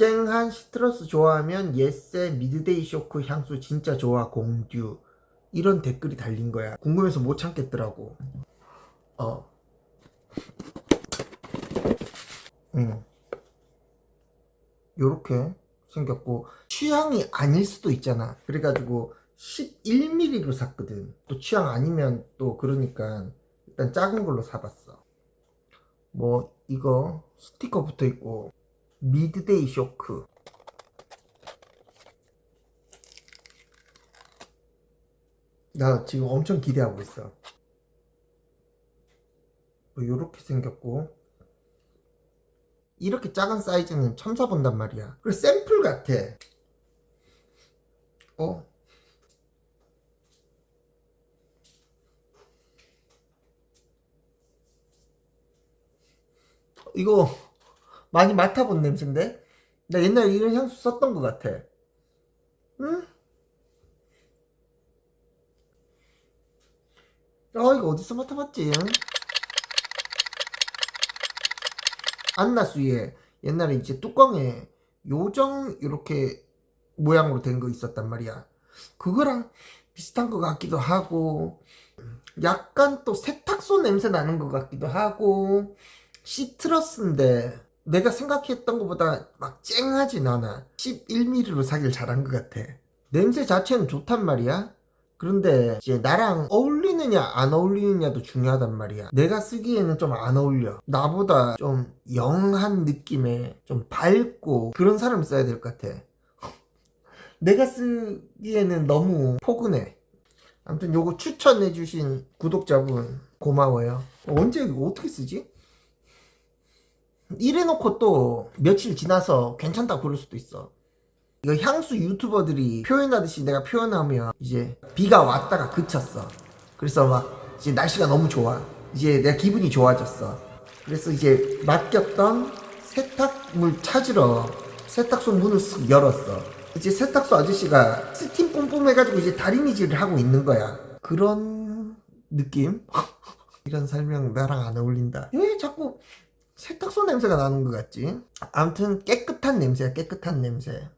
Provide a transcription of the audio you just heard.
쨍한 시트러스 좋아하면 예세 미드데이 쇼크 향수 진짜 좋아 공듀. 이런 댓글이 달린 거야. 궁금해서 못 참겠더라고. 어. 응. 요렇게 생겼고 취향이 아닐 수도 있잖아. 그래가지고 11mm로 샀거든. 또 취향 아니면 또 그러니까 일단 작은 걸로 사봤어. 뭐 이거 스티커 붙어 있고 미드데이 쇼크. 나 지금 엄청 기대하고 있어. 뭐 요렇게 생겼고. 이렇게 작은 사이즈는 처음 사본단 말이야. 그리고 샘플 같아. 어? 이거 많이 맡아본 냄새인데? 나 옛날에 이런 향수 썼던 것 같아. 응? 아, 이거 어디서 맡아봤지? 응? 안나수에 옛날에 이제 뚜껑에 요정 이렇게 모양으로 된 거 있었단 말이야. 그거랑 비슷한 것 같기도 하고, 약간 또 세탁소 냄새 나는 것 같기도 하고, 시트러스인데 내가 생각했던 것보다 막 쨍하진 않아 11mm로 사길 잘한 것 같아. 냄새 자체는 좋단 말이야. 그런데 이제 나랑 어울리느냐 안 어울리느냐도 중요하단 말이야. 내가 쓰기에는 좀 안 어울려. 나보다 좀 영한 느낌의 좀 밝고 그런 사람 써야 될 것 같아. 내가 쓰기에는 너무 포근해. 아무튼 요거 추천해주신 구독자분 고마워요. 언제 이거 어떻게 쓰지? 이래놓고 또 며칠 지나서 괜찮다 그럴 수도 있어. 이거 향수 유튜버들이 표현하듯이 내가 표현하면 이제 비가 왔다가 그쳤어. 그래서 막 이제 날씨가 너무 좋아. 이제 내가 기분이 좋아졌어. 그래서 이제 맡겼던 세탁물 찾으러 세탁소 문을 쓱 열었어. 이제 세탁소 아저씨가 스팀 뿜뿜 해가지고 이제 다리미질을 하고 있는 거야. 그런 느낌? 이런 설명 나랑 안 어울린다. 왜 자꾸 세탁소 냄새가 나는 것 같지? 아무튼 깨끗한 냄새야 깨끗한 냄새